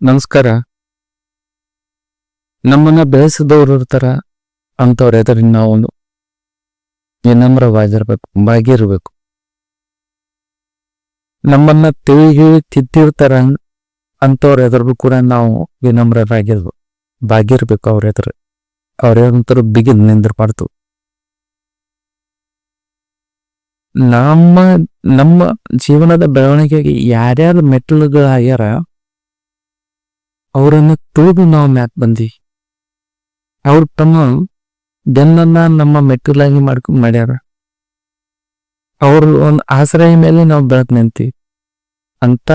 ನಮಸ್ಕಾರ. ನಮ್ಮನ್ನ ಬೆಳೆಸಿದವ್ರು ಇರ್ತಾರ ಅಂಥವ್ರು ಎದುರಿನ ನಾವು ವಿನಮ್ರವಾಗಿರ್ಬೇಕು, ಬಾಗಿರ್ಬೇಕು. ನಮ್ಮನ್ನ ತಿಳಿಗೆ ತಿದ್ದಿರ್ತಾರ ಅಂತವ್ರ ಎದುರು ಕೂಡ ನಾವು ವಿನಮ್ರರಾಗಿರ್ಬೇಕು, ಬಾಗಿರ್ಬೇಕು ಅವ್ರ ಎದುರು ಅವ್ರ ಎದುರು ಬಿಗಿದ್ ನಿಂದಿರ್ಬಾರ್ದು. ನಮ್ಮ ನಮ್ಮ ಜೀವನದ ಬೆಳವಣಿಗೆಗೆ ಯಾರ್ಯಾರು ಮೆಟ್ಟಿಲುಗಳಾಗ್ಯಾರ ಅವರನ್ನು ತುಳಿದು ನಾವು ಮ್ಯಾಕ್ ಬಂದಿ ಅವ್ರ ತಮ್ಮ ಬೆನ್ನನ್ನ ನಮ್ಮ ಮೆಟ್ಟಿಲಾಗಿ ಮಾಡ್ಕೊಂಡು ಮಾಡ್ಯಾರ. ಅವ್ರ ಒಂದು ಆಶ್ರಯ ಮೇಲೆ ನಾವು ಬೆಳಕ್ ನಿಂತಿ. ಅಂತ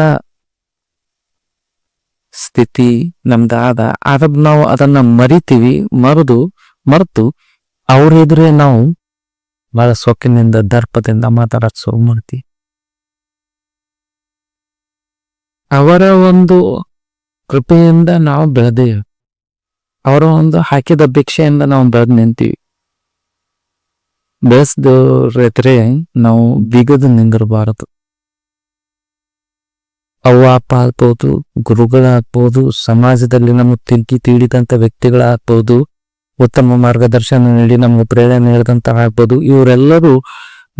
ಸ್ಥಿತಿ ನಮ್ದು ಆದ. ಆದ ನಾವು ಅದನ್ನ ಮರಿತೀವಿ, ಮರೆದು, ಮರೆತು ಅವ್ರ ಎದುರೆ ನಾವು ಬಹಳ ಸೊಕ್ಕಿನಿಂದ, ದರ್ಪದಿಂದ ಮಾತಾಡಕ್ ಶುರು ಮಾಡ್ತೀವಿ ಅವರ ಒಂದು ಕೃಪೆಯಿಂದ ನಾವು ಬೆಳೆದೇವೆ ಅವರ ಒಂದು ಹಾಕಿದ ಭಿಕ್ಷೆಯಿಂದ ನಾವು ಬೆಳೆದು ನಿಂತೀವಿ. ಬೆಳೆಸ್ದವ್ರೆದ್ರೆ ನಾವು ಬಿಗದು ನಿಂದಿರಬಾರದು. ಅವ್ವ, ಅಪ್ಪ ಆಗ್ಬೋದು, ಗುರುಗಳಾಗ್ಬೋದು, ಸಮಾಜದಲ್ಲಿ ನಮಗೆ ತಿಂಕಿ ತೀಡಿದಂಥ ವ್ಯಕ್ತಿಗಳಾಗ್ಬೋದು, ಉತ್ತಮ ಮಾರ್ಗದರ್ಶನ ನೀಡಿ ನಮಗೆ ಪ್ರೇರಣೆ ನೀಡಿದಂತಹ ಆಗ್ಬೋದು, ಇವರೆಲ್ಲರೂ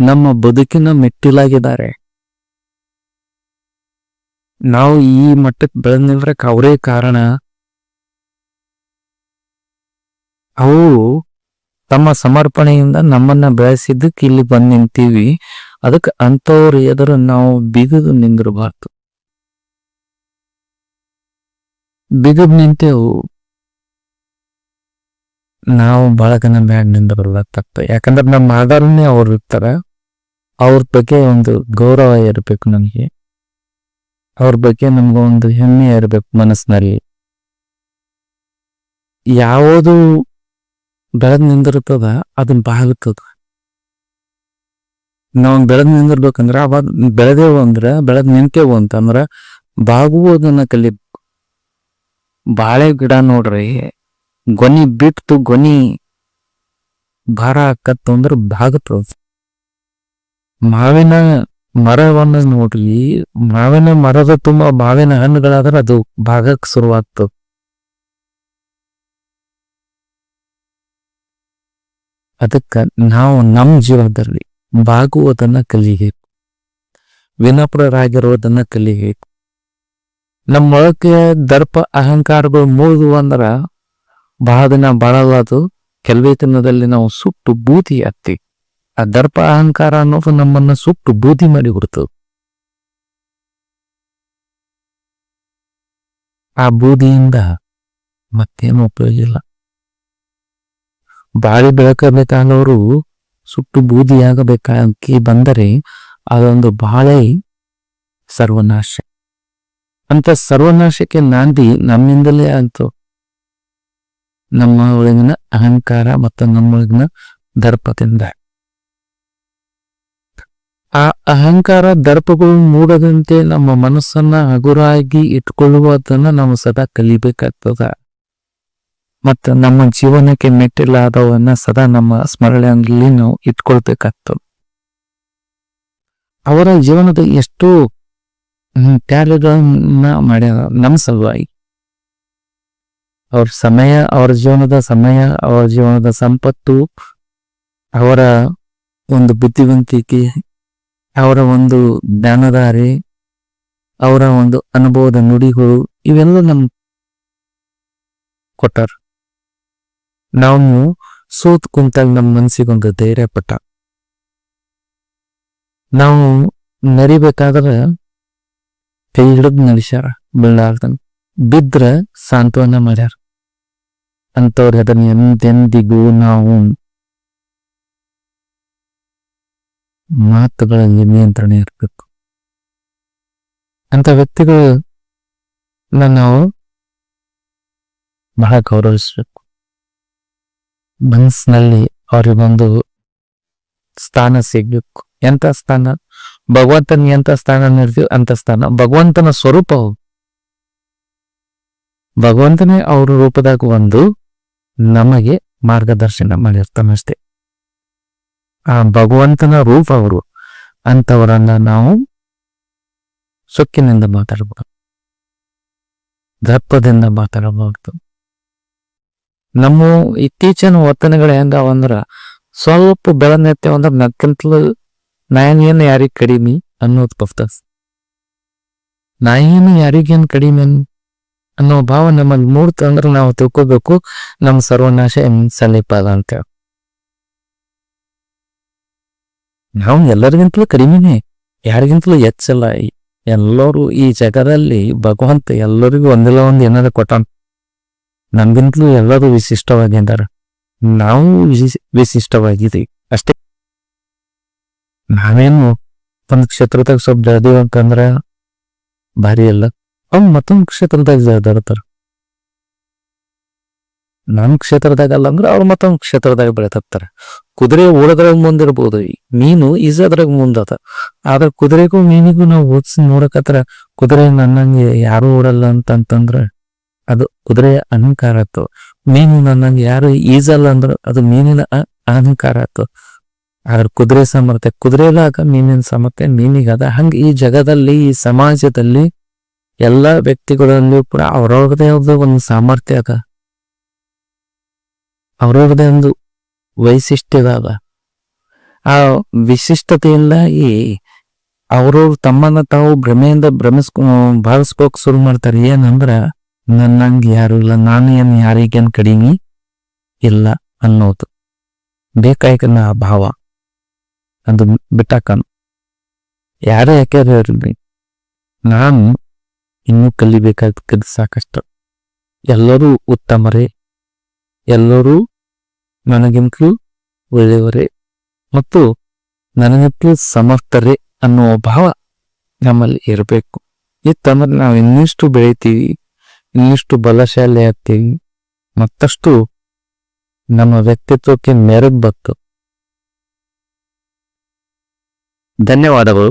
ನಮ್ಮ ಬದುಕಿನ ಮೆಟ್ಟಿಲಾಗಿದ್ದಾರೆ. ನಾವು ಈ ಮಟ್ಟಕ್ಕೆ ಬೆಳೆದ್ ನಿಲ್ರಕ್ಕೆ ಅವರೇ ಕಾರಣ. ಅವು ತಮ್ಮ ಸಮರ್ಪಣೆಯಿಂದ ನಮ್ಮನ್ನ ಬೆಳೆಸಿದ್ದಕ್ಕೆ ಇಲ್ಲಿ ಬಂದು ನಿಂತೀವಿ. ಅದಕ್ಕೆ ಅಂತವ್ರ ಎದುರು ನಾವು ಬಿಗದು ನಿಂದಿರಬಾರ್ದು. ಬಿಗದ್ ನಿಂತೇವು. ನಾವು ಬಹಳ ಬ್ಯಾಡ್ ನಿಂದಿರಲ್ಲ ತಪ್ಪ ಯಾಕಂದ್ರೆ ನಮ್ಮ ಆಧಾರನೇ ಅವ್ರು ಇರ್ತಾರೆ. ಅವ್ರ ಬಗ್ಗೆ ಒಂದು ಗೌರವ ಇರಬೇಕು ನಮಗೆ. ಅವ್ರ ಬಗ್ಗೆ ನಮ್ಗೆ ಒಂದು ಹೆಮ್ಮೆ ಇರಬೇಕು ಮನಸ್ಸಿನಲ್ಲಿ. ಯಾವುದು ಬೆಳೆದ್ ನಿಂದಿರ್ತದ ಅದನ್ನ ಬಾಗುತ್ತದ ನಾವು ಬೆಳೆದ್ ನಿಂದಿರ್ಬೇಕಂದ್ರ ಅವಾಗ ಬೆಳೆದೇವು ಅಂದ್ರ ಬೆಳೆದ್ ನಿಂತೇವು ಅಂತಂದ್ರ ಬಾಗುವುದನ್ನ ಕಲಿಬೇಕು ಬಾಳೆ ಗಿಡ ನೋಡ್ರಿ, ಗೊನಿ ಬಿಟ್ಟು ಗೊನಿ ಭಾರ ಹಾಕತ್ತು ಅಂದ್ರ ಬಾಗುತ್ತದ. ಮಾವಿನ ಮರವನ್ನ ನೋಡ್ರಿ ಮಾವಿನ ಮರದ ತುಂಬಾ ಮಾವಿನ ಹಣ್ಣುಗಳಾದ್ರೆ ಅದು ಭಾಗಕ್ಕೆ ಶುರುವಾಗ್ತದ ಅದಕ್ಕ ನಾವು ನಮ್ಮ ಜೀವನದಲ್ಲಿ ಬಾಗುವುದನ್ನ ಕಲಿಬೇಕು. ವಿನಪ್ರರಾಗಿರುವುದನ್ನ ಕಲಿಬೇಕು. ನಮ್ಮೊಳಗೆ ದರ್ಪ ಅಹಂಕಾರಗಳು ಮೂದು ಅಂದ್ರ, ಬಹಳ ದಿನ ಬಾಳಲ್ಲ ಅದು ಕೆಲವೇ ದಿನದಲ್ಲಿ ನಾವು ಸುಟ್ಟು ಬೂದಿ ಆಗ್ತೀವಿ ಆ ದರ್ಪ ಅಹಂಕಾರ ಅನ್ನೋದು ನಮ್ಮನ್ನ ಸುಟ್ಟು ಬೂದಿ ಮಾಡಿ ಬಿಡ್ತದೆ ಆ ಬೂದಿಯಿಂದ ಮತ್ತೇನು ಉಪಯೋಗ ಇಲ್ಲ. ಬಾಳಿ ಬೆಳಕಬೇಕಾದವರು ಸುಟ್ಟು ಬೂದಿಯಾಗಬೇಕಾಗಿ ಬಂದರೆ ಅದೊಂದು ಬಾಳೆ ಸರ್ವನಾಶ. ಅಂತ ಸರ್ವನಾಶಕ್ಕೆ ನಾಂದಿ ನಮ್ಮಿಂದಲೇ ಆಯ್ತು. ನಮ್ಮ ಒಳಗಿನ ಅಹಂಕಾರ ಮತ್ತು ನಮ್ಮೊಳಗಿನ ದರ್ಪದಿಂದ. ಆ ಅಹಂಕಾರ ದರ್ಪಗಳು ಮೂಡದಂತೆ ನಮ್ಮ ಮನಸ್ಸನ್ನ ಹಗುರಾಗಿ ಇಟ್ಕೊಳ್ಳುವುದನ್ನ ನಾವು ಸದಾ ಕಲಿಬೇಕಾಗ್ತದ. ಮತ್ತ ನಮ್ಮ ಜೀವನಕ್ಕೆ ಮೆಟ್ಟಿಲಾದವನ್ನ ಸದಾ ನಮ್ಮ ಸ್ಮರಣೆಯಲ್ಲಿ ನಾವು ಇಟ್ಕೊಳ್ಬೇಕಾಗ್ತದ. ಅವರ ಜೀವನದ ಎಷ್ಟೋ ತ್ಯಾಗಗಳನ್ನ ಮಾಡ್ಯಾರ ನಮ್ಮ ಸಲುವಾಗಿ. ಅವ್ರ ಸಮಯ, ಅವರ ಜೀವನದ ಸಮಯ, ಅವರ ಜೀವನದ ಸಂಪತ್ತು, ಅವರ ಒಂದು ಬುದ್ಧಿವಂತಿಕೆ ಅವರ ಒಂದು ಜ್ಞಾನಧಾರೆ, ಅವರ ಒಂದು ಅನುಭವದ ನುಡಿಗಳು ಇವೆಲ್ಲ ನಮ್ ಕೊಟ್ಟಾರ. ನಾವು ಸೋತ್ ಕುಂತಾಗ ನಮ್ಮ ಮನಸ್ಸಿಗೊಂದು ಧೈರ್ಯ ಪಟ್ಟ. ನಾವು ನರಿಬೇಕಾದ್ರೆ ಕೈ ಹಿಡಿದು ನಡೆಸ್ಯಾರ ಬೀಳಾರ್ದಂಗ ಬಿದ್ರ ಸಾಂತ್ವನ ಮಾಡ್ಯಾರ. ಅಂತವ್ರ ಅದನ್ನ ಎಂದೆಂದಿಗೂ ನಾವು ಮಾತುಗಳಲ್ಲಿ ನಿಯಂತ್ರಣ ಇರಬೇಕು. ಅಂತ ವ್ಯಕ್ತಿಗಳು ನಾವು ಬಹಳ ಗೌರವಿಸಬೇಕು. ಮನಸ್ಸಿನಲ್ಲಿ ಅವರಿಗೊಂದು ಸ್ಥಾನ ಸಿಗಬೇಕು. ಎಂತ ಸ್ಥಾನ? ಭಗವಂತನ ಎಂತ ಸ್ಥಾನ ನೀಡ್ತೀವಿ ಅಂತ ಸ್ಥಾನ? ಭಗವಂತನ ಸ್ವರೂಪವು? ಭಗವಂತನೇ ಅವ್ರ ರೂಪದಾಗ ಒಂದು ನಮಗೆ ಮಾರ್ಗದರ್ಶನ ಮಾಡಿರ್ತಾನಷ್ಟೇ. ಆ ಭಗವಂತನ ರೂಪ ಅವರು ಅಂತವರನ್ನ ನಾವು ಸೊಕ್ಕಿನಿಂದ ಮಾತಾಡಬಹುದು ದರ್ಪದಿಂದ ಮಾತಾಡಬಹುದು ನಮ್ಮ ಇತ್ತೀಚಿನ ವರ್ತನೆಗಳು ಹೆಂಗಾವಂದ್ರ ಸ್ವಲ್ಪ ಬೆಳನೆತ್ತೇವ ಅಂದ್ರ ನಕ್ಕಿಂತಲೂ ನಾಯಿನ ಯಾರಿಗ್ ಕಡಿಮೆ ಅನ್ನೋದು ಪಫ್ತ ನಾಯಿನ ಯಾರಿಗೇನ್ ಕಡಿಮೆ ಅನ್- ಅನ್ನೋ ಭಾವ ನಮ್ಮಲ್ಲಿ ಮೂಡ್ತು ಅಂದ್ರೆ ನಾವು ತಿಳ್ಕೋಬೇಕು, ನಮ್ಮ ಸರ್ವನಾಶ ಇನ್ ಸಮೀಪ ಅದ ಅಂತೇಳಿ ನಾವು ಎಲ್ಲರಿಗಿಂತಲೂ ಕಡಿಮೆನೆ, ಯಾರಿಗಿಂತಲೂ ಹೆಚ್ಚಲ್ಲ. ಎಲ್ಲರೂ ಈ ಜಗದಲ್ಲಿ ಭಗವಂತ ಎಲ್ಲರಿಗೂ ಒಂದಿಲ್ಲ ಒಂದು ಏನಾದ್ರು ಕೊಟ್ಟಾನ. ನಮಗಿಂತಲೂ ಎಲ್ಲರೂ ವಿಶಿಷ್ಟವಾಗಿದ್ದಾರೆ. ನಾವು ವಿಶಿ- ವಿಶಿಷ್ಟವಾಗಿದ್ದೀವಿ, ಅಷ್ಟೇ. ನಾವೇನು ಒಂದು ಕ್ಷೇತ್ರದಾಗ ಸ್ವಲ್ಪ ಅಂತಂದ್ರ ಭಾರಿ ಅಲ್ಲ. ಅವ್ನು ಮತ್ತೊಂದು ಕ್ಷೇತ್ರದಾಗ ನಮ್ ಕ್ಷೇತ್ರದಾಗ ಅಲ್ಲ ಅಂದ್ರೆ ಅವ್ರು ಮತ್ತೊಂದು ಕ್ಷೇತ್ರದಾಗ ಬೆಳೆತಾರ ಕುದುರೆ ಓಡೋದ್ರಾಗ ಮುಂದಿರ್ಬೋದು. ಮೀನು ಈಜೋದ್ರಾಗ ಮುಂದದ. ಆದ್ರೆ ಕುದುರೆಗೂ ಮೀನಿಗೂ ನಾವು ಓದಿಸಿ ನೋಡಕತ್ರ ಕುದುರೆ ನನ್ನಂಗೆ ಯಾರು ಓಡಲ್ಲ ಅಂತಂತಂದ್ರ ಅದು ಕುದುರೆಯ ಅಹಂಕಾರ ಆಯ್ತು ಮೀನು ನನ್ನಂಗೆ ಯಾರು ಈಜಲ್ಲ ಅಂದ್ರೆ ಅದು ಮೀನಿನ ಅಹಂಕಾರ ಆಯ್ತು ಆದ್ರೆ ಕುದುರೆ ಸಾಮರ್ಥ್ಯ, ಕುದುರೆಲಾಗ ಮೀನಿನ ಸಾಮರ್ಥ್ಯ, ಮೀನಿಗದ ಹಂಗೆ ಈ ಜಗದಲ್ಲಿ, ಈ ಸಮಾಜದಲ್ಲಿ ಎಲ್ಲಾ ವ್ಯಕ್ತಿಗಳಲ್ಲೂ ಕೂಡ ಅವ್ರವ್ರದೇ ಒಂದು ಸಾಮರ್ಥ್ಯ ಅದ ಅವ್ರವ್ರದೇ ಒಂದು ವೈಶಿಷ್ಟ್ಯದ ಅದ ಆ ವಿಶಿಷ್ಟತೆಯಿಂದಾಗಿ ಅವ್ರವ್ರು ತಮ್ಮನ್ನ ತಾವು ಭ್ರಮೆಯಿಂದ ಭ್ರಮಿಸ್ಕೊ, ಭಾವಿಸ್ಕೋಕ್ ಶುರು ಮಾಡ್ತಾರೆ. ಏನಂದ್ರ ನನ್ನಂಗೆ ಯಾರು ಇಲ್ಲ, ನಾನು ಏನ್ ಯಾರಿಗೇನ್ ಕಡಿಮೆ ಇಲ್ಲ ಅನ್ನೋದು. ಬೇಕಾಯ್ಕನ ಭಾವ. ಅದು ಬಿಟ್ಟಾಕನ್. ಯಾರೇ ಯಾಕೆ ಇರಲಿ, ನಾನು ಇನ್ನೂ ಕಲಿಬೇಕಾದ ಸಾಕಷ್ಟು. ಎಲ್ಲರೂ ಉತ್ತಮರೇ. ಎಲ್ಲರೂ ನನಗಿಂತಲೂ ಒಳ್ಳೆಯವರೇ ಮತ್ತು ನನಗಿಂತಲೂ ಸಮರ್ಥರೇ ಅನ್ನುವ ಭಾವ ನಮ್ಮಲ್ಲಿ ಇರಬೇಕು. ಇತ್ತಂದ್ರೆ ನಾವು ಇನ್ನಿಷ್ಟು ಬೆಳಿತೀವಿ ಇನ್ನಿಷ್ಟು ಬಲಶಾಲಿ ಆಗ್ತೀವಿ, ಮತ್ತಷ್ಟು ನಮ್ಮ ವ್ಯಕ್ತಿತ್ವಕ್ಕೆ ಮೆರಗ್ ಬತ್ತು ಧನ್ಯವಾದಗಳು.